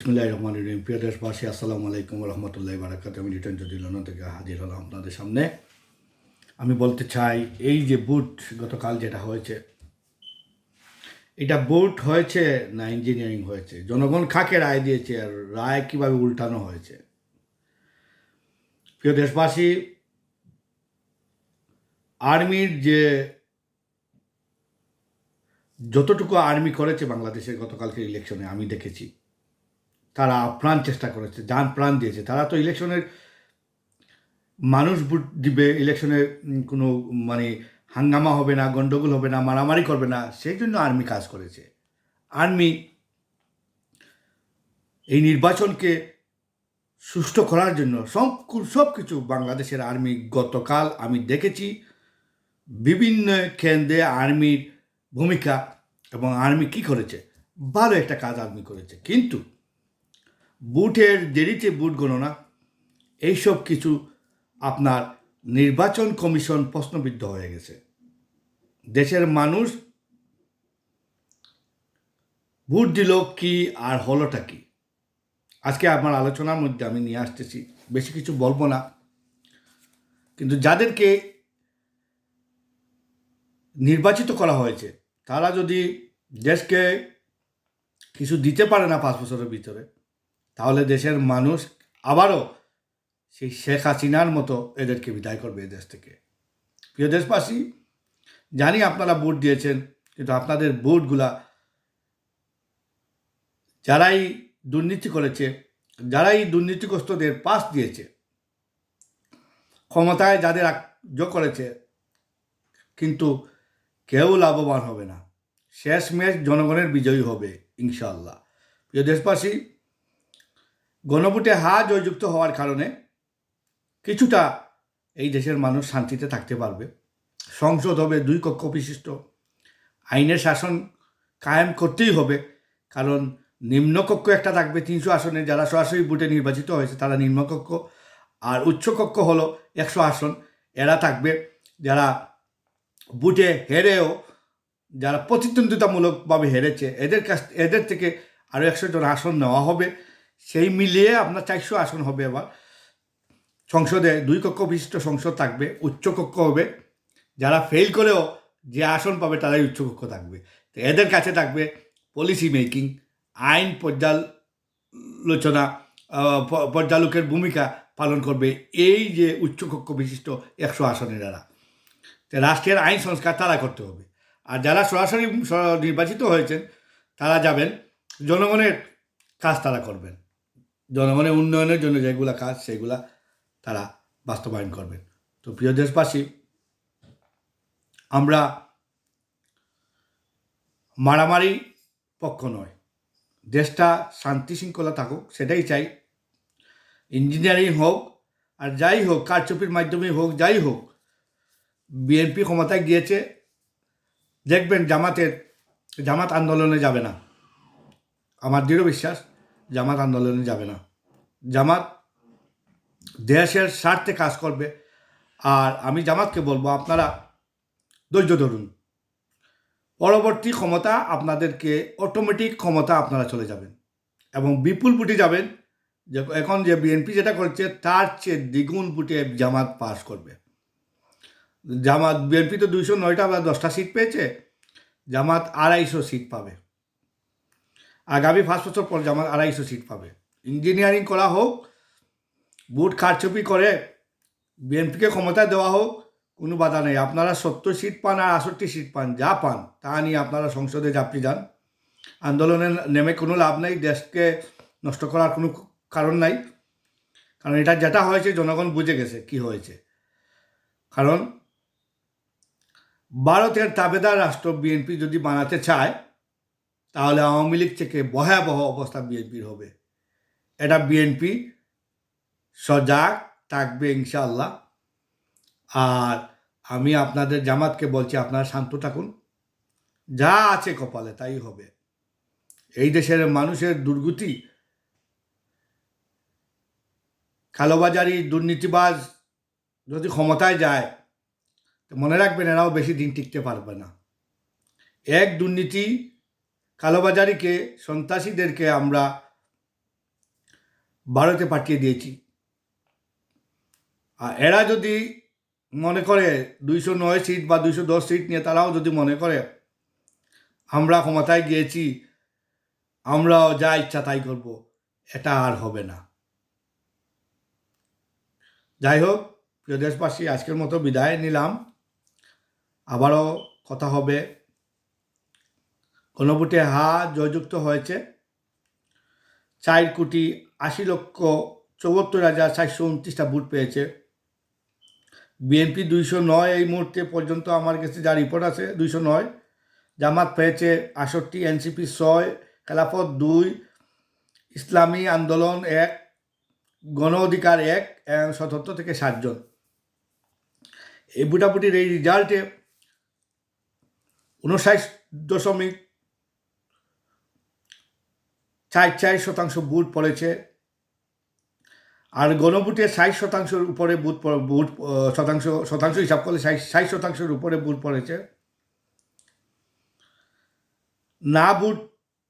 বিসমুল্লাহ রহমান রহিম। প্রিয় দেশবাসী, আসসালামু আলাইকুম রহমতুল্লাহ বারাকাত আমি রিটার্ন যদি লন্ডন থেকে হাজির হলাম আপনাদের সামনে। আমি বলতে চাই, এই যে বুট গতকাল যেটা হয়েছে, এটা বুট হয়েছে না ইঞ্জিনিয়ারিং হয়েছে? জনগণ খাকে রায় দিয়েছে আর রায় কীভাবে উল্টানো হয়েছে? প্রিয় দেশবাসী, আর্মির যে যতটুকু আর্মি করেছে বাংলাদেশের গতকালকে ইলেকশনে আমি দেখেছি। তারা প্রাণ চেষ্টা করেছে যান প্রাণ দিয়েছে। তারা তো ইলেকশনের মানুষ ভোট দিবে ইলেকশনে উম, কোনো মানে হাঙ্গামা হবে না গন্ডগোল হবে না মারামারি করবে না সেই জন্য আর্মি কাজ করেছে। আর্মি এই নির্বাচনকে সুষ্ঠু করার জন্য সব সব কিছু বাংলাদেশের আর্মি গতকাল আমি দেখেছি বিভিন্ন কেন্দ্রে আর্মির ভূমিকা এবং আর্মি কি করেছে? ভালো একটা কাজ আর্মি করেছে। কিন্তু বুটের দেরিতে বুট গণনা, এইসব কিছু আপনার নির্বাচন কমিশন প্রশ্নবিদ্ধ হয়ে গেছে। দেশের মানুষ ভোট দিল কি আর হলোটা কি? আজকে আমার আলোচনার মধ্যে আমি নিয়ে আসতেছি, বেশি কিছু বলব না। কিন্তু যাদেরকে নির্বাচিত করা হয়েছে, তারা যদি দেশকে কিছু দিতে পারে না পাঁচ বছরের ভিতরে তাহলে দেশের মানুষ আবারও সেই শেখ হাসিনার মতো এদেরকে বিদায় করবে এ দেশ থেকে। প্রিয় দেশবাসী, জানি আপনারা ভোট দিয়েছেন, কিন্তু আপনাদের ভোটগুলা যারাই দুর্নীতি করেছে, যারাই দুর্নীতিগ্রস্তদের পাস দিয়েছে, ক্ষমতায় যাদের যোগ করেছে, কিন্তু কেউ লাভবান হবে না। শেষ ম্যাচ জনগণের বিজয়ী হবে ইনশাল্লাহ প্রিয় দেশবাসী গণভোটে হা জয়যুক্ত হওয়ার কারণে কিছুটা এই দেশের মানুষ শান্তিতে থাকতে পারবে। সংসদ হবে, দুই কক্ষ বিশিষ্ট। আইনের শাসন কায়েম করতেই হবে, কারণ নিম্নকক্ষ একটা থাকবে, তিনশো আসনে। যারা সরাসরি ভোটে নির্বাচিত হয়েছে, তারা নিম্নকক্ষ আর উচ্চকক্ষ হলো একশো আসন। এরা থাকবে যারা বুটে হেরেও, যারা প্রতিদ্বন্দ্বিতামূলকভাবে হেরেছে। এদের কাছ, এদের থেকে আরও একশো জন আসন নেওয়া হবে। সেই মিলিয়ে আপনার চারশো আসন হবে আবার। সংসদে দুই কক্ষ বিশিষ্ট সংসদ থাকবে উচ্চকক্ষ হবে। যারা ফেল করেও যে আসন পাবে তারাই উচ্চকক্ষ থাকবে। তো এদের কাছে থাকবে পলিসি মেকিং আইন পর্যালোচনা পর্যালোকের ভূমিকা পালন করবে এই যে উচ্চকক্ষ বিশিষ্ট একশো আসনের তো রাষ্ট্রের আইন সংস্কার তারা করতে হবে। আর যারা সরাসরি নির্বাচিত হয়েছেন, তারা যাবেন, জনগণের কাজ তারা করবেন। জনগণের উন্নয়নের জন্য যেগুলা কাজ, সেগুলা তারা বাস্তবায়ন করবেন। তো প্রিয় দেশবাসী, আমরা মারামারি পক্ষ নয়। দেশটা শান্তি শৃঙ্খলা থাকুক, সেটাই চাই। ইঞ্জিনিয়ারিং হোক, আর যাই হোক, কারচুপির মাধ্যমে হোক, যাই হোক, বিএনপি ক্ষমতায় গিয়েছে, দেখবেন জামাতের, জামাত আন্দোলনে যাবে না। আমার দৃঢ় বিশ্বাস জামাত আন্দোলনে যাবে না। জামাত দেশের স্বার্থে কাজ করবে। আর আমি জামাতকে বলব, আপনারা ধৈর্য ধরুন। পরবর্তী ক্ষমতা আপনাদেরকে অটোমেটিক ক্ষমতা আপনারা চলে যাবেন। এবং বিপুল বুটি যাবেন। যে এখন যে বিএনপি যেটা করছে, তার চেয়ে দ্বিগুণ বুটে জামাত পাস করবে। জামাত, বিএনপি তো দুইশো নয়টা বা দশটা সিট পেয়েছে। জামাত আড়াইশো সিট পাবে। আগামী পাঁচ বছর পর জামাত আড়াইশো সিট পাবে। ইঞ্জিনিয়ারিং করা হোক বুট কারচুপি করে বিএনপিকে ক্ষমতা দেওয়া হোক, কোনো বাধা নেই। আপনারা সত্তর সিট পান আর আষট্টি সিট পান, যা পান, তা নিয়ে আপনারা সংসদে চাপড়ি যান। আন্দোলনে নেমে কোনো লাভ নেই, দেশকে নষ্ট করার কোনো কারণ নাই। কারণ এটা যেটা হয়েছে, জনগণ বুঝে গেছে কি হয়েছে। কারণ, ভারতের তাবেদার রাষ্ট্র বিএনপি যদি বানাতে চায় তাহলে আওয়ামী লীগ থেকে ভয়াবহ অবস্থা বিএনপির হবে। এটা বিএনপি সজাগ থাকবে ইনশাআল্লাহ। আর আমি আপনাদের জামাতকে বলছি, আপনারা শান্ত থাকুন। যা আছে কপালে তাই হবে। এই দেশের মানুষের দুর্গতি, কালোবাজারি, দুর্নীতিবাজ যদি ক্ষমতায় যায়, তো মনে রাখবেন এরাও বেশি দিন টিকতে পারবে না। এক দুর্নীতি কালোবাজারিকে, সন্ত্রাসীদেরকে আমরা ভারতে পাঠিয়ে দিয়েছি। আর এরা যদি মনে করে দুইশো নয় সিট বা দুইশো দশ সিট নিয়ে তারাও যদি মনে করে, আমরা ক্ষমতায় গিয়েছি, আমরাও যা ইচ্ছা তাই করব, এটা আর হবে না। যাই হোক, প্রিয় দেশবাসী, আজকের মতো বিদায় নিলাম। আবারও কথা হবে গণভোটে হা জয়যুক্ত হয়েছে। চার কোটি আশি লক্ষ চৌহত্তর হাজার চারশো উনত্রিশটা ভোট পেয়েছে। বিএনপি দুইশো নয় এই মুহূর্তে পর্যন্ত আমার কাছে যা রিপোর্ট আছে দুইশো নয়। জামাত পেয়েছে আষট্টি এনসিপি ছয়, খেলাফত দুই, ইসলামী আন্দোলন এক, গণ অধিকার এক সতর্ক থেকে সাতজন এই বুটাবুটির এই রেজাল্টে উনষাট দশমিক চার চার শতাংশ বুট পড়েছে। আর গণভোটে ষাট শতাংশের উপরে বুথ বুট শতাংশ শতাংশ হিসাব করলে ষাট শতাংশের উপরে বুট পড়েছে। না বুট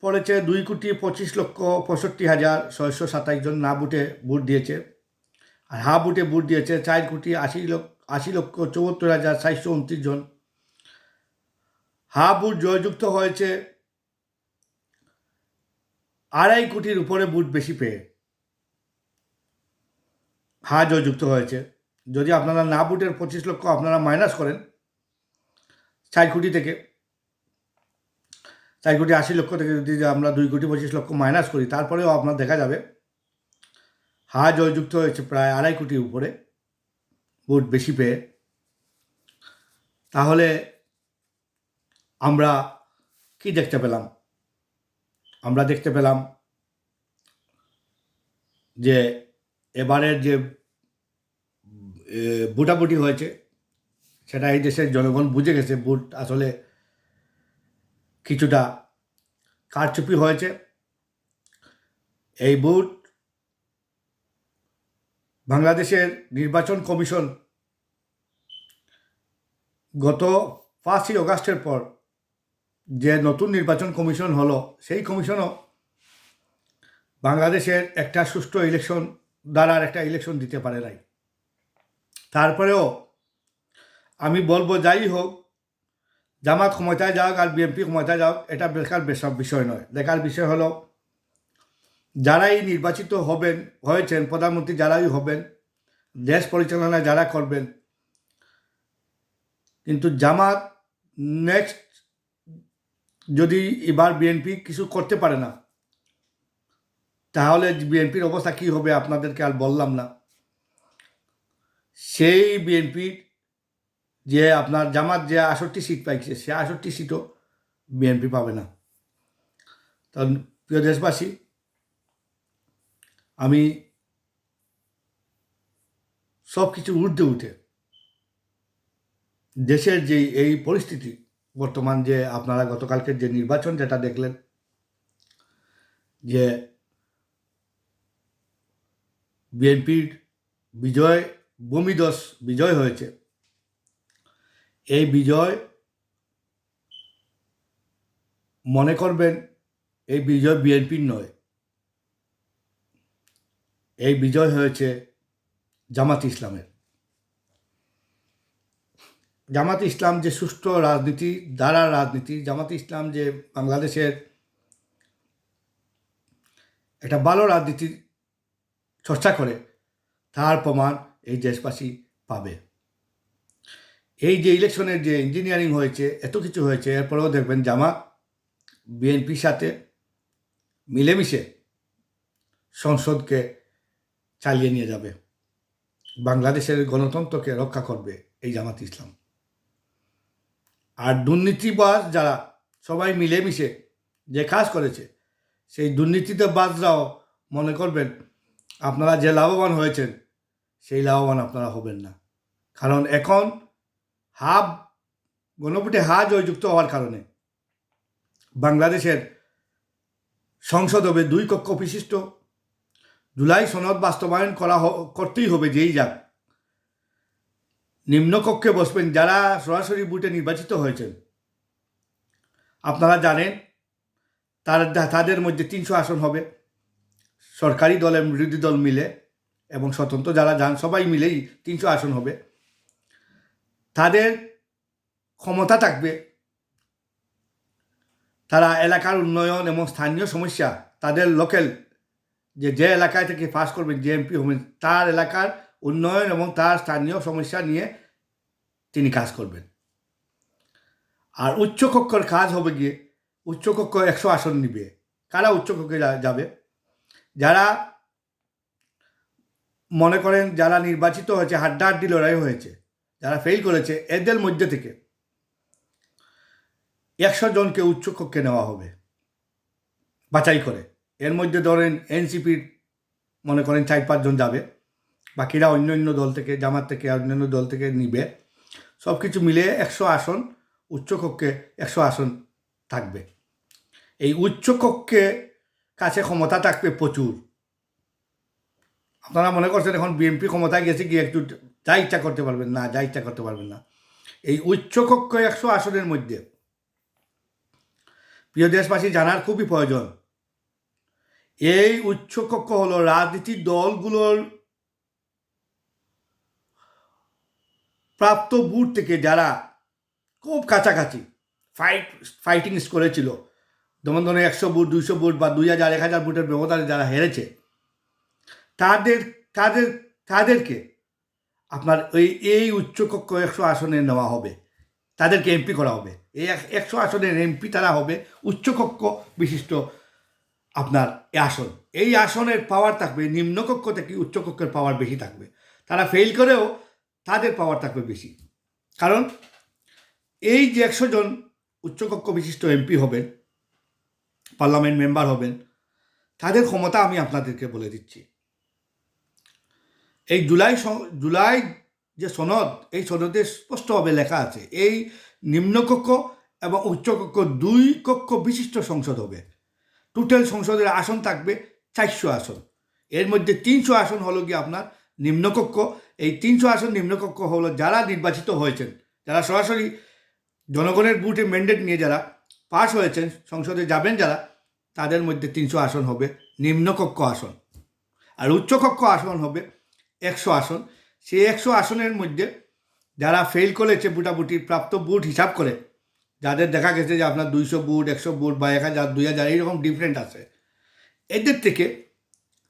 পড়েছে দুই কোটি পঁচিশ লক্ষ পঁয়ষট্টি হাজার ছয়শো সাতাশ জন না বুটে বুট দিয়েছে। আর হা বুটে বুট দিয়েছে চার কোটি আশি লক্ষ আশি লক্ষ চৌহত্তর হাজার চারশো উনত্রিশ জন। হা বুট জয়যুক্ত হয়েছে আড়াই কোটির উপরে বুট বেশি পেয়ে। হা জয়যুক্ত হয়েছে। যদি আপনারা না বুটের পঁচিশ লক্ষ আপনারা মাইনাস করেন, চার কোটি থেকে, চার কোটি আশি লক্ষ থেকে যদি আমরা দুই কোটি পঁচিশ লক্ষ মাইনাস করি, তারপরেও আপনার দেখা যাবে হা জয়যুক্ত হয়েছে প্রায় আড়াই কোটির উপরে ভোট বেশি পেয়ে। তাহলে আমরা কি দেখতে পেলাম? আমরা দেখতে পেলাম যে এবারের যে বুটাবুটি হয়েছে, সেটা এই দেশের জনগণ বুঝে গেছে, বুট আসলে কিছুটা কারচুপি হয়েছে। এই বুট বাংলাদেশের নির্বাচন কমিশন গত পাঁচই অগাস্টের পর যে নতুন নির্বাচন কমিশন হলো, সেই কমিশনও বাংলাদেশের একটা সুষ্ঠু ইলেকশন দ্বারা একটা ইলেকশন দিতে পারে নাই। তারপরেও আমি বলব যাই হোক, জামাত ক্ষমতায় যাওক আর বিএনপি ক্ষমতায় যাক, এটা দেখার বিষয় নয়। দেখার বিষয় হলো, যারাই নির্বাচিত হবেন, হয়েছেন, প্রধানমন্ত্রী যারাই হবেন, দেশ পরিচালনা যারা করবেন, কিন্তু জামাত নেক্সট যদি এবার বিএনপি কিছু করতে পারে না, তাহলে বিএনপির অবস্থা কী হবে আপনাদেরকে আর বললাম না। সেই বিএনপির যে আপনার জামাত যে আষট্টি সিট পাইছে, সে আষট্টি সিটও বিএনপি পাবে না। তো প্রিয় দেশবাসী, আমি সব কিছু ঊর্ধ্বে উঠে দেশের যে এই পরিস্থিতি বর্তমান যে আপনারা গতকালকের যে নির্বাচন, যেটা দেখলেন যে বিএনপির বিজয় বমিদস বিজয় হয়েছে। এই বিজয় মনে করবেন, এই বিজয় বিএনপির নয়। এই বিজয় হয়েছে জামাত ইসলামের। জামাত ইসলাম যে সুষ্ঠু রাজনীতি দ্বারা রাজনীতি, জামাত ইসলাম যে বাংলাদেশের একটা ভালো রাজনীতির চর্চা করে, তার প্রমাণ এই দেশবাসী পাবে। এই যে ইলেকশনের যে ইঞ্জিনিয়ারিং হয়েছে, এত কিছু হয়েছে, এরপরেও দেখবেন জামাত, বিএনপির সাথে মিলেমিশে সংসদকে চালিয়ে নিয়ে যাবে। বাংলাদেশের গণতন্ত্রকে রক্ষা করবে এই জামাত ইসলাম। আর দুর্নীতিবাজ যারা সবাই মিলেমিশে যে কাজ করেছে, সেই দুর্নীতিতে বাজরাও মনে করবেন আপনারা যে লাভবান হয়েছেন, সেই লাভবান আপনারা হবেন না। কারণ এখন হাব, গণভোটে হা জয়যুক্ত হওয়ার কারণে বাংলাদেশের সংসদ হবে দুই কক্ষ বিশিষ্ট। জুলাই সনদ বাস্তবায়ন করা করতেই হবে যেই যাক। নিম্নকক্ষে বসবেন, যারা সরাসরি বুটে নির্বাচিত হয়েছেন। আপনারা জানেন, তার তাদের মধ্যে তিনশো আসন হবে। সরকারি দল এবং বিরোধী দল মিলে এবং স্বতন্ত্র যারা যান, সবাই মিলেই তিনশো আসন হবে। তাদের ক্ষমতা থাকবে। তারা এলাকার উন্নয়ন এবং স্থানীয় সমস্যা, তাদের লোকাল যে যে এলাকায় থেকে পাস করবেন, যে এমপি হবেন, তার এলাকার উন্নয়ন এবং তার স্থানীয় সমস্যা নিয়ে তিনি কাজ করবেন। আর উচ্চকক্ষর কাজ হবে গিয়ে উচ্চকক্ষ একশো আসন নিবে। কারা উচ্চকক্ষে যাবে? যারা মনে করেন যারা নির্বাচিত হয়েছে, হাড্ডাহাড্ডি লড়াই হয়েছে, যারা ফেল করেছে, এদের মধ্যে থেকে একশো জনকে উচ্চকক্ষে নেওয়া হবে। বাছাই করে। এর মধ্যে ধরেন এনসিপির মনে করেন চার পাঁচজন যাবে। বাকিরা অন্য অন্য দল থেকে, জামাত থেকে অন্যান্য দল থেকে নিবে। সব কিছু মিলিয়ে একশো আসন উচ্চকক্ষে একশো আসন থাকবে। এই উচ্চকক্ষে কাছে ক্ষমতা থাকবে প্রচুর। আপনারা মনে করছেন এখন বিএনপি ক্ষমতায় গেছে কি একটু যা ইচ্ছা করতে পারবেন, না, যা ইচ্ছা করতে পারবেন না। এই উচ্চকক্ষ একশো আসনের মধ্যে, প্রিয় দেশবাসী, জানার খুবই প্রয়োজন। এই উচ্চকক্ষ হলো রাজনীতির দলগুলোর প্রাপ্ত বুট থেকে যারা খুব কাছাকাছি ফাইট ফাইটিং করেছিল যেমন ধরুন একশো বুট, দুইশো বুট বা দুই হাজার, এক হাজার বুটের ব্যবধানে যারা হেরেছে, তাদের তাদের, তাদেরকে আপনার ওই এই উচ্চকক্ষ একশো আসনে নেওয়া হবে। তাদেরকে এমপি করা হবে। এই এক- একশো আসনের এমপি তারা হবে, উচ্চকক্ষ বিশিষ্ট আপনার এই আসন। এই আসনের পাওয়ার থাকবে, নিম্নকক্ষ থেকে উচ্চকক্ষের পাওয়ার বেশি থাকবে। তারা ফেল করেও তাদের পাওয়ার থাকবে বেশি। কারণ এই যে একশো জন উচ্চকক্ষ বিশিষ্ট এমপি হবেন পার্লামেন্ট মেম্বার হবেন, তাদের ক্ষমতা আমি আপনাদেরকে বলে দিচ্ছি। এই জুলাই জুলাই যে সনদ, এই সনদে স্পষ্টভাবে লেখা আছে, এই নিম্নকক্ষ এবং উচ্চকক্ষ দুই কক্ষ বিশিষ্ট সংসদ হবে। টোটাল সংসদের আসন থাকবে চারশো আসন। এর মধ্যে তিনশো আসন হলো গিয়ে আপনার নিম্নকক্ষ এই তিনশো আসন নিম্নকক্ষ হলো যারা নির্বাচিত হয়েছেন, যারা সরাসরি জনগণের বুটে ম্যান্ডেট নিয়ে যারা পাশ হয়েছেন, সংসদে যাবেন যারা, তাদের মধ্যে তিনশো আসন হবে নিম্নকক্ষ আসন। আর উচ্চকক্ষ আসন হবে একশো আসন। সেই একশো আসনের মধ্যে যারা ফেল করেছে বুটাবুটি প্রাপ্ত বুট হিসাব করে, যাদের দেখা গেছে যে আপনার দুইশো বুট একশো বুট বা এক হাজার, দুই হাজার, এইরকম ডিফারেন্ট আছে, এদের থেকে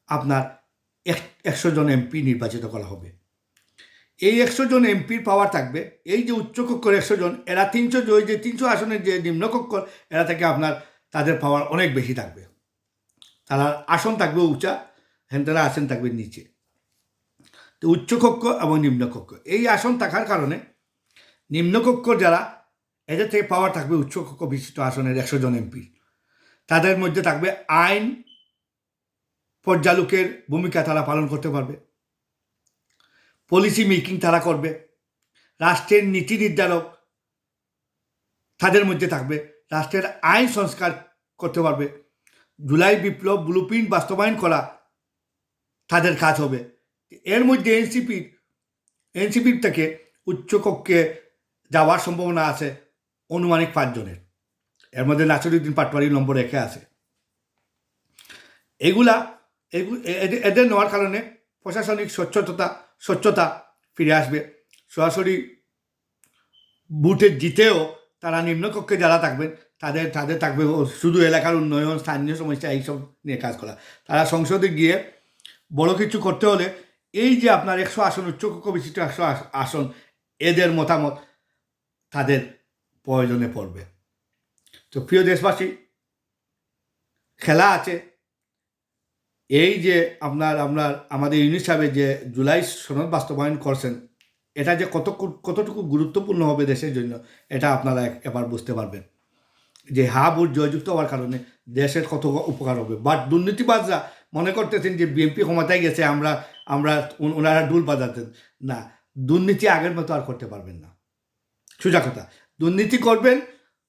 আপনার এক- একশো জন এমপি নির্বাচিত করা হবে। এই একশো জন এমপির পাওয়ার থাকবে, এই যে উচ্চকক্ষর একশো জন, এরা তিনশো যে তিনশো আসনের যে নিম্নকক্ষর এরা থেকে আপনার তাদের পাওয়ার অনেক বেশি থাকবে। তারা আসন থাকবে উঁচা হ্যান তারা আসন থাকবে নিচে। তো উচ্চকক্ষ এবং নিম্নকক্ষ এই আসন থাকার কারণে নিম্নকক্ষ যারা, এদের থেকে পাওয়ার থাকবে উচ্চকক্ষ বিশিষ্ট আসনের একশো জন এমপি। তাদের মধ্যে থাকবে আইন পর্যালোকের ভূমিকা তারা পালন করতে পারবে। পলিসি মেকিং তারা করবে, রাষ্ট্রের নীতি নির্ধারক তাদের মধ্যে থাকবে, রাষ্ট্রের আইন সংস্কার করতে পারবে, জুলাই বিপ্লব ব্লুপ্রিন্ট বাস্তবায়ন করা তাদের কাজ হবে। এর মধ্যে এনসিপির এনসিপির থেকে উচ্চকক্ষে যাওয়ার সম্ভাবনা আছে অনুমানিক পাঁচজনের। এর মধ্যে নাসিরুদ্দিন পাটওয়ারি নম্বর একে আছে। এগুলা এদের নেওয়ার কারণে প্রশাসনিক স্বচ্ছতা স্বচ্ছতা ফিরে আসবে। সরাসরি বুথে জিতেও তারা নিম্নকক্ষে যারা থাকবেন, তাদের তাদের থাকবে শুধু এলাকার উন্নয়ন, স্থানীয় সমস্যা, এইসব নিয়ে কাজ করা। তারা সংসদে গিয়ে বড় কিছু করতে হলে এই যে আপনার একশো আসন উচ্চকক্ষ বিশিষ্ট একশো আসন, এদের মতামত তাদের প্রয়োজনে পড়বে। তো প্রিয় দেশবাসী, খেলা আছে এই যে আপনার আপনার, আমাদের ইউনিট সাহেবের যে জুলাই সনদ বাস্তবায়ন করছেন, এটা যে কত, কতটুকু গুরুত্বপূর্ণ হবে দেশের জন্য, এটা আপনারা এবার বুঝতে পারবেন। যে হা ভোট জয়যুক্ত হওয়ার কারণে দেশের কত উপকার হবে। বাট দুর্নীতিবাজরা মনে করতেছেন যে বিএনপি ক্ষমতায় গেছে, আমরা আমরা ওনারা ডুল বাজাতেন। না, দুর্নীতি আগের মতো আর করতে পারবেন না। সোজা কথা, দুর্নীতি করবেন,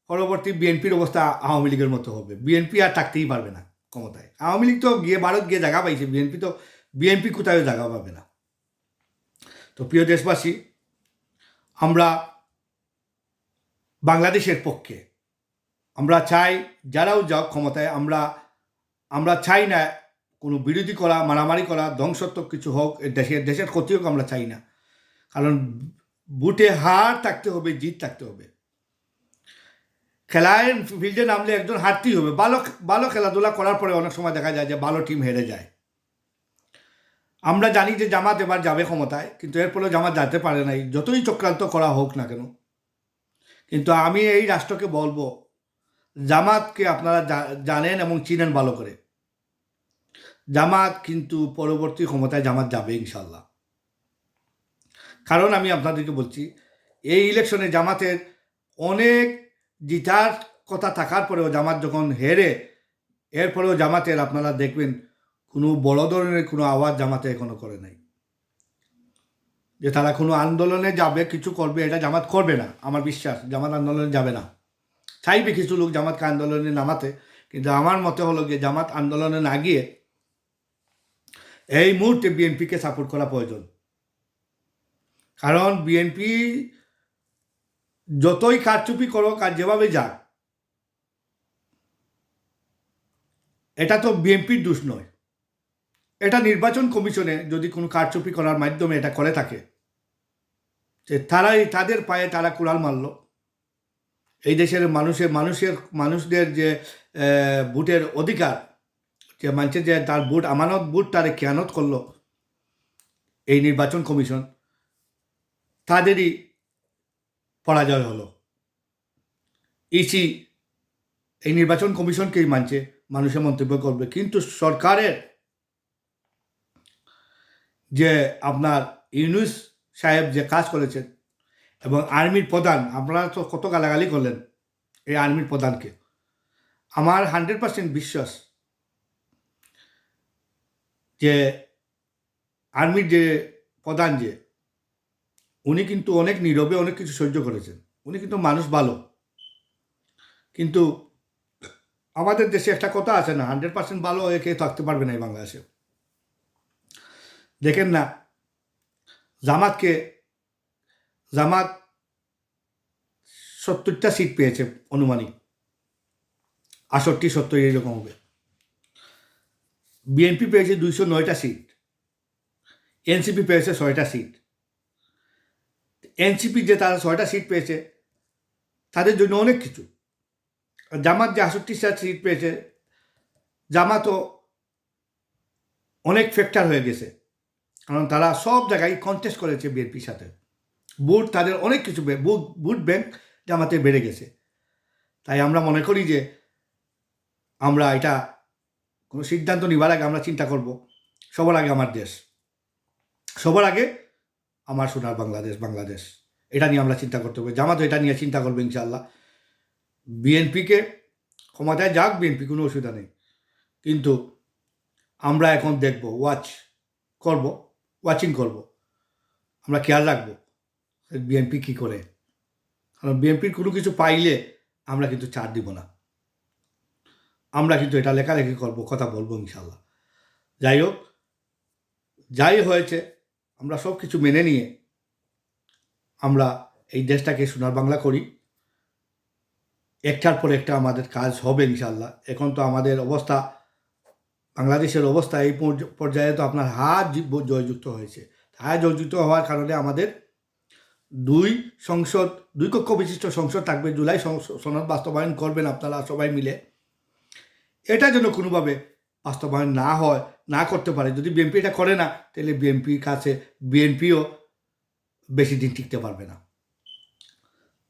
পরবর্তী বিএনপির অবস্থা আওয়ামী লীগের মতো হবে। বিএনপি আর থাকতেই পারবে না। ক্ষমতায়। আওয়ামী লীগ তো গিয়ে, ভারত গিয়ে জায়গা পাইছে, বিএনপি তো, বিএনপি কোথাও জায়গা পাবে না। তো প্রিয় দেশবাসী, আমরা বাংলাদেশের পক্ষে, আমরা চাই যারাও যাও ক্ষমতায়, আমরা আমরা চাই না কোনো বিরোধী করা, মারামারি করা ধ্বংসাত্মক কিছু হোক দেশের দেশের ক্ষতি হোক, আমরা চাই না। কারণ বুটে হার থাকতে হবে, জিত থাকতে হবে। খেলায় ফিল্ডে নামলে একজন হারতেই হবে। ভালো ভালো খেলাধুলা করার পরে অনেক সময় দেখা যায় যে ভালো টিম হেরে যায়। আমরা জানি যে জামাত এবার যাবে ক্ষমতায়, কিন্তু এরপরেও জামাত যেতে পারে নাই, যতই চক্রান্ত করা হোক না কেন। কিন্তু আমি এই রাষ্ট্রকে বলব, জামাতকে আপনারা জানেন এবং চিনেন ভালো করে। জামাত কিন্তু পরবর্তী ক্ষমতায় জামাত যাবে ইনশাল্লাহ কারণ আমি আপনাদেরকে বলছি, এই ইলেকশনে জামাতের অনেক জিতার কথা থাকার পরেও জামাত যখন হেরে, এরপরেও জামাতের আপনারা দেখবেন কোনো বড় ধরনের কোনো আওয়াজ জামাতে এখনও করে নাই। যে তারা কোনো আন্দোলনে যাবে, কিছু করবে, এটা জামাত করবে না। আমার বিশ্বাস, জামাত আন্দোলনে যাবে না। চাইবে কিছু লোক জামাতকে আন্দোলনে নামাতে, কিন্তু আমার মতে হলো যে জামাত আন্দোলনে না গিয়ে এই মুহূর্তে বিএনপিকে সাপোর্ট করা প্রয়োজন। কারণ বিএনপি যতই কারচুপি করো আর যেভাবে যাক, এটা তো বিএনপির দোষ নয়। এটা নির্বাচন কমিশনে যদি কোনো কারচুপি করার মাধ্যমে এটা করে থাকে, যে তারাই তাদের পায়ে তারা কুড়াল মারল। এই দেশের মানুষের মানুষের, মানুষদের যে ভোটের অধিকার, যে মানছে যে তার ভোট, আমানত ভোট তারে খেয়ানত করল এই নির্বাচন কমিশন, তাদেরই পরাজয় হলো। ইসি এই নির্বাচন কমিশনকেই মানছে, মানুষের মন্তব্য করবে। কিন্তু সরকারের যে আপনার ইউনুস সাহেব যে কাজ করেছেন এবং আর্মির প্রধান, আপনারা তো কত গালাগালি করলেন এই আর্মির প্রধানকে। আমার হান্ড্রেড পার্সেন্ট বিশ্বাস যে আর্মির যে প্রধান যে উনি কিন্তু অনেক নীরবে, অনেক কিছু সহ্য করেছেন। উনি কিন্তু মানুষ ভালো। কিন্তু আমাদের দেশে একটা কথা আছে না, হান্ড্রেড পার্সেন্ট ভালো হয়ে কেউ থাকতে পারবে না এই বাংলাদেশে দেখেন না, জামাতকে, জামাত সত্তরটা সিট পেয়েছে অনুমানিক। আষট্টি সত্তর এইরকম হবে। বিএনপি পেয়েছে দুইশো নয়টা সিট, এনসিপি পেয়েছে ছয়টা সিট। এনসিপি যে তারা ছয়টা সিট পেয়েছে, তাদের জন্য অনেক কিছু। জামাত যে আষট্টিটা সিট পেয়েছে, জামাতও অনেক ফ্যাক্টর হয়ে গেছে। কারণ তারা সব জায়গায় কন্টেস্ট করেছে বিএনপির সাথে। বুট তাদের অনেক কিছু বুট ব্যাংক জামাতে বেড়ে গেছে। তাই আমরা মনে করি যে আমরা এটা কোনো সিদ্ধান্ত নিবার আগে আমরা চিন্তা করব। সবার আগে আমার দেশ। সবার আগে আমার সোনার বাংলাদেশ বাংলাদেশ। এটা নিয়ে আমরা চিন্তা করতে হবে। জামাত এটা নিয়ে চিন্তা করবে ইনশাল্লাহ বিএনপিকে ক্ষমতায় যাক, বিএনপি কোনো অসুবিধা নেই। কিন্তু আমরা এখন দেখব ওয়াচ করব ওয়াচিং করব। আমরা খেয়াল রাখব বিএনপি কী করে। কারণ বিএনপির কোনো কিছু পাইলে আমরা কিন্তু ছাড় দিব না। আমরা কিন্তু এটা লেখালেখি করব, কথা বলব ইনশাল্লাহ যাই হোক, যাই হয়েছে আমরা সব কিছু মেনে নিয়ে আমরা এই দেশটাকে সোনার বাংলা করি। একটার পর একটা আমাদের কাজ হবে ইনশাল্লাহ এখন তো আমাদের অবস্থা, বাংলাদেশের অবস্থা এই পর্যায়ে তো আপনার হাত জয়যুক্ত হয়েছে। হার জয়যুক্ত হওয়ার কারণে আমাদের দুই সংসদ, দুই কক্ষ বিশিষ্ট সংসদ থাকবে। জুলাই সনদ বাস্তবায়ন করবেন আপনারা সবাই মিলে। এটা যেন কোনোভাবে বাস্তবায়ন না হয়, না করতে পারে। যদি বিএনপি এটা করে না, তাহলে বিএনপির কাছে বিএনপিও বেশি দিন টিকতে পারবে না।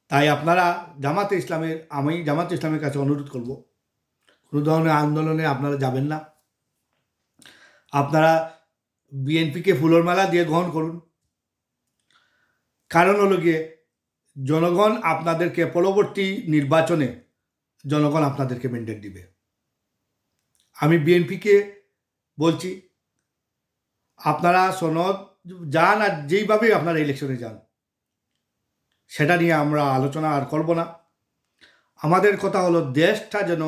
তাই আপনারা জামাতে ইসলামের, আমি জামাতে ইসলামের কাছে অনুরোধ করব, কোনো ধরনের আন্দোলনে আপনারা যাবেন না। আপনারা বিএনপিকে ফুলের মালা দিয়ে গ্রহণ করুন। কারণ হলো গিয়ে, জনগণ আপনাদেরকে পরবর্তী নির্বাচনে, জনগণ আপনাদেরকে ম্যান্ডেট দিবে। আমি বিএনপিকে বলছি, আপনারা সনদ যান আর যেইভাবে আপনারা ইলেকশনে যান, সেটা নিয়ে আমরা আলোচনা আর করব না। আমাদের কথা হলো, দেশটা যেন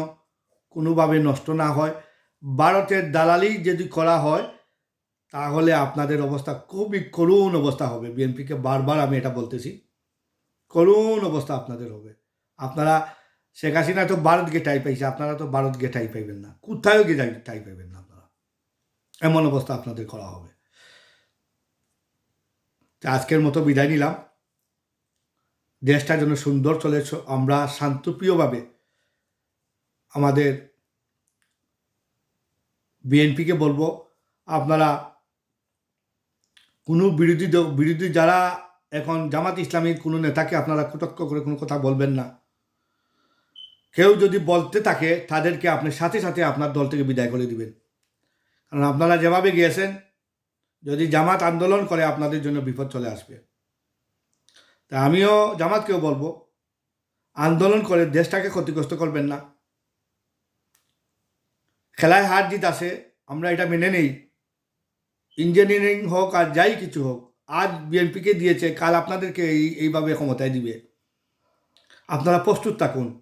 কোনোভাবে নষ্ট না হয়। ভারতের দালালি যদি করা হয়, তাহলে আপনাদের অবস্থা খুবই করুণ অবস্থা হবে। বিএনপিকে বারবার আমি এটা বলতেছি, করুণ অবস্থা আপনাদের হবে। আপনারা শেখ হাসিনা তো ভারত গে টাই পাইছে, আপনারা তো ভারত গে টাই পাইবেন না। কোথায়ও গে টাই পাইবেন না আপনারা? এমন অবস্থা আপনাদের করা হবে। আজকের মতো বিদায় নিলাম। দেশটা যেন সুন্দর চলে চ- আমরা শান্তপ্রিয়ভাবে আমাদের বিএনপিকে বলব, আপনারা কোনো বিরোধী বিরোধী যারা এখন জামাত ইসলামীর কোনো নেতাকে আপনারা কটাক্ষ করে কোনো কথা বলবেন না। কেউ যদি বলতে থাকে, তাদেরকে আপনি সাথে সাথে আপনার দল থেকে বিদায় করে দিবেন। কারণ আপনারা যেভাবে গিয়েছেন, যদি জামাত আন্দোলন করে, আপনাদের জন্য বিপদ চলে আসবে। তা আমিও জামাতকেও বলব, আন্দোলন করে দেশটাকে ক্ষতিগ্রস্ত করবেন না। খেলায় হার জিত আসে আমরা এটা মেনে নেই। ইঞ্জিনিয়ারিং হোক আর যাই কিছু হোক, আজ বিএনপিকে দিয়েছে, কাল আপনাদেরকে এই, এইভাবে ক্ষমতায় দিবে। আপনারা প্রস্তুত থাকুন।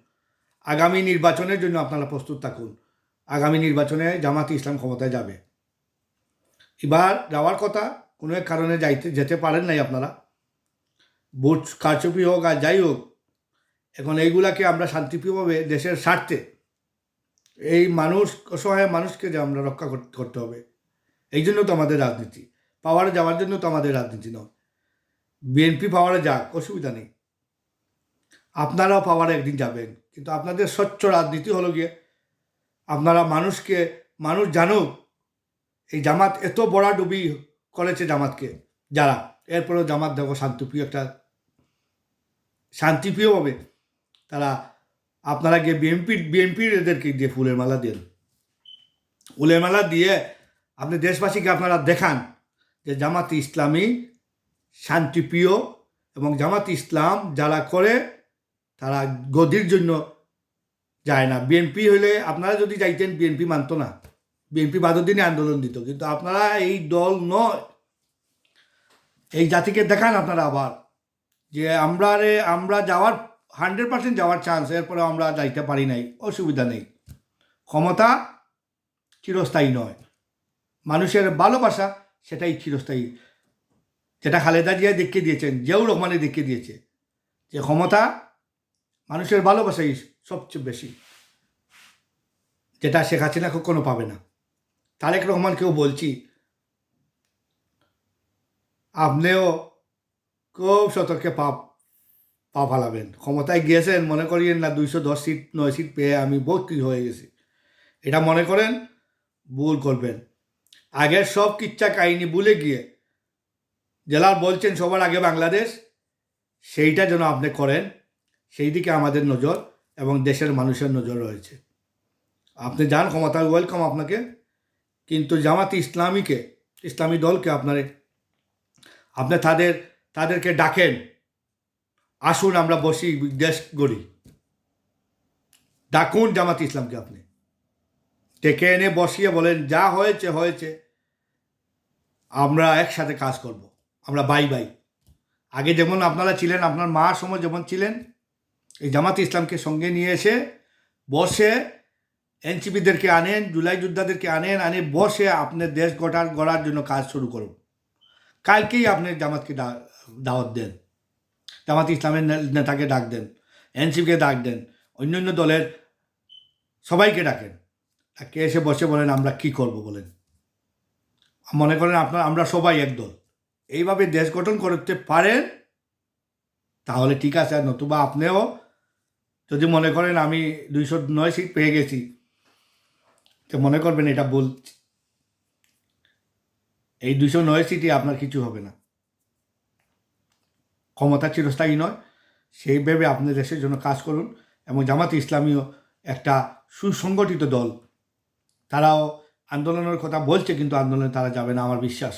আগামী নির্বাচনের জন্য আপনারা প্রস্তুত থাকুন। আগামী নির্বাচনে জামাত ইসলাম ক্ষমতায় যাবে। এবার যাওয়ার কথা, কোনো এক কারণে যাইতে, যেতে পারেন নাই আপনারা। ভোট কারচুপি হোক আর যাই হোক, এখন এইগুলাকে আমরা শান্তিপ্রিয়ভাবে দেশের স্বার্থে, এই মানুষ, অসহায় মানুষকে যে আমরা রক্ষা করতে হবে। এই জন্য তো আমাদের রাজনীতি। পাওয়ারে যাওয়ার জন্য তো আমাদের রাজনীতি নয়। বিএনপি পাওয়ারে যাক, অসুবিধা নেই। আপনারাও পাওয়ার একদিন যাবেন। কিন্তু আপনাদের স্বচ্ছ রাজনীতি হলো গিয়ে আপনারা মানুষকে, মানুষ জানুক, এই জামাত এত বড় ডুবি করেছে জামাতকে, যারা। এরপরেও জামাত দেখো শান্তিপ্রিয় একটা, শান্তিপ্রিয় শান্তিপ্রিয়ভাবে তারা আপনারা গিয়ে বিএনপি বিএনপির এদেরকে দিয়ে ফুলের মালা দেন। ফুলের মালা দিয়ে আপনি দেশবাসীকে আপনারা দেখান যে জামাত ইসলামী শান্তিপ্রিয় এবং জামাত ইসলাম যারা করে তারা গদির জন্য যায় না। বিএনপি হলে আপনারা যদি যাইতেন বিএনপি মানত না। বিএনপি বাদর দিনে আন্দোলন দিত। কিন্তু আপনারা এই দল নয়। এই জাতিকে দেখান আপনারা আবার যে আমরা রে, আমরা যাওয়ার হান্ড্রেড পার্সেন্ট যাওয়ার চান্স এরপরে আমরা যাইতে পারি নাই। অসুবিধা নেই। ক্ষমতা চিরস্থায়ী নয়। মানুষের ভালোবাসা সেটাই চিরস্থায়ী। যেটা খালেদা জিয়া দেখিয়ে দিয়েছেন, জিয়াউর রহমানে দেখিয়ে দিয়েছে যে ক্ষমতা মানুষের ভালোবাসাই সবচেয়ে বেশি। যেটা শেখ হাসিনা কখনো পাবে না। তারেক রহমানকেও বলছি, আপনিও খুব সতর্কে পাপ পা ফালাবেন। ক্ষমতায় গিয়েছেন, মনে করিয়েন না, দুইশো দশ সিট, নয় সিট পেয়ে আমি বহুত হয়ে গেছি। এটা মনে করেন, ভুল করবেন। আগের সব কিচ্ছা কাহিনি ভুলে গিয়ে জেলার বলছেন সবার আগে বাংলাদেশ, সেইটা যেন আপনি করেন। সেই দিকে আমাদের নজর এবং দেশের মানুষের নজর রয়েছে। আপনি যান ক্ষমতায় ওয়েলকাম আপনাকে। কিন্তু জামাত ইসলামীকে, ইসলামী দলকে আপনারে, আপনি তাদের, তাদেরকে ডাকেন, আসুন আমরা বসি, দেশ গড়ি। ডাকুন জামাত ইসলামকে আপনি। ডেকে এনে বসিয়ে বলেন, যা হয়েছে হয়েছে। আমরা একসাথে কাজ করব। আমরা বাই বাই। আগে যেমন আপনারা ছিলেন, আপনার মার সময় যেমন ছিলেন এই জামাত ইসলামকে সঙ্গে নিয়ে এসে বসে এনসিপিদেরকে আনেন, জুলাই যোদ্ধাদেরকে আনেন, আনে বসে আপনি দেশ গড়ার গড়ার জন্য কাজ শুরু করুন। কালকেই আপনি জামাতকে দাওয়াত দেন। জামাত ইসলামের নেতাকে ডাক দেন, এনসিপিকে ডাক দেন, অন্যান্য দলের সবাইকে ডাকেন। কে এসে বসে বলেন, আমরা কি করব? বলেন। মনে করেন আপনার, আমরা সবাই একদল এইভাবে দেশ গঠন করতে পারেন, তাহলে ঠিক আছে, নতুবা আপনিও যদি মনে করেন আমি দুইশো নয় সিট পেয়ে গেছি, তো মনে করবেন এটা বলছি এই দুইশো নয় সিটে আপনার কিছু হবে না। ক্ষমতা চিরস্থায়ী নয়, সেই ভেবে আপনি দেশের জন্য কাজ করুন এবং জামাত ইসলামীয় একটা সুসংগঠিত দল। তারাও আন্দোলনের কথা বলছে, কিন্তু আন্দোলনে তারা যাবে না, আমার বিশ্বাস।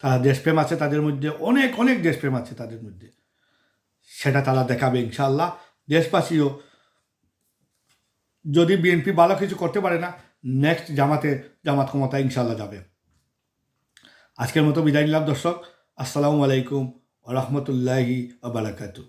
তারা দেশপ্রেম আছে তাদের মধ্যে, অনেক অনেক দেশপ্রেম আছে তাদের মধ্যে। সেটা তারা দেখাবে ইনশাল্লাহ দেশবাসীও যদি বিএনপি ভালো কিছু করতে পারে না নেক্সট জামাতে জামাত ক্ষমতা ইনশাল্লাহ যাবে। আজকের মতো বিদায় নিলাম দর্শক। আসসালামু আলাইকুম রহমতুল্লাহি বারাকাতু